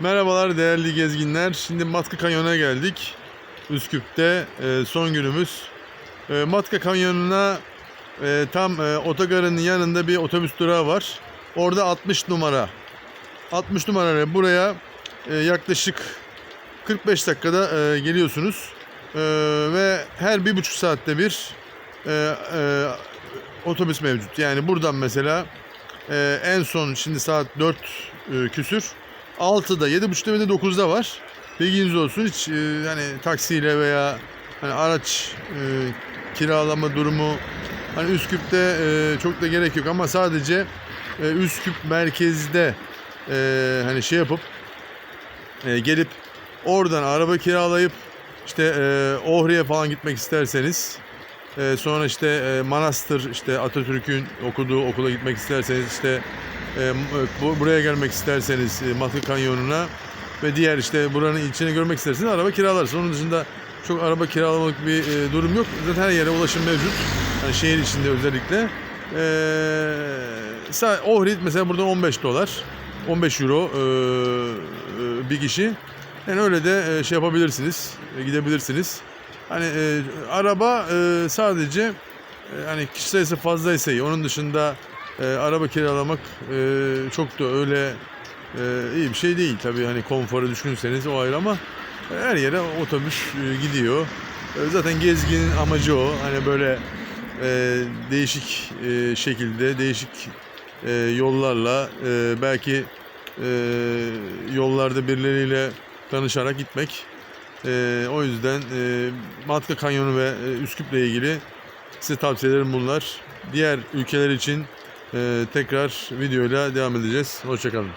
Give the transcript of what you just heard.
Merhabalar değerli gezginler. Şimdi Matka Kanyonu'na geldik. Üsküp'te e, son günümüz. E, Matka Kanyonu'na e, tam e, otogarın yanında bir otobüs durağı var. Orada 60 numara. 60 numara buraya e, yaklaşık 45 dakikada e, geliyorsunuz. E, ve her bir buçuk saatte bir e, e, otobüs mevcut. Yani buradan mesela e, en son şimdi saat 4 e, küsür. 6'da, 7.30'da ve de 9'da var. Bilginiz olsun hiç e, hani taksiyle veya hani araç e, kiralama durumu hani Üsküp'te e, çok da gerek yok ama sadece e, Üsküp merkezde e, hani şey yapıp e, gelip oradan araba kiralayıp işte e, Ohri'ye falan gitmek isterseniz e, sonra işte e, Manastır işte Atatürk'ün okuduğu okula gitmek isterseniz işte buraya gelmek isterseniz e, Matka Kanyonu'na ve diğer işte buranın içini görmek isterseniz araba kiralarsınız. Onun dışında çok araba kiralamalık bir e, durum yok. Zaten her yere ulaşım mevcut. Yani şehir içinde özellikle. E, sa- Ohrid mesela buradan 15 dolar. 15 euro e, e, bir kişi. Yani öyle de e, şey yapabilirsiniz. e, gidebilirsiniz. Hani e, araba e, sadece e, hani kişi sayısı fazlaysa iyi. Onun dışında e, araba kiralamak e, çok da öyle e, iyi bir şey değil. Tabii hani konfora düşkünseniz o ayrı ama her yere otobüs e, gidiyor. E, zaten gezginin amacı o. Hani böyle e, değişik e, şekilde, değişik e, yollarla e, belki e, yollarda birileriyle tanışarak gitmek. E, o yüzden e, Matka Kanyonu ve e, Üsküp'le ilgili size tavsiyelerim bunlar. Diğer ülkeler için tekrar videoyla devam edeceğiz. Hoşçakalın.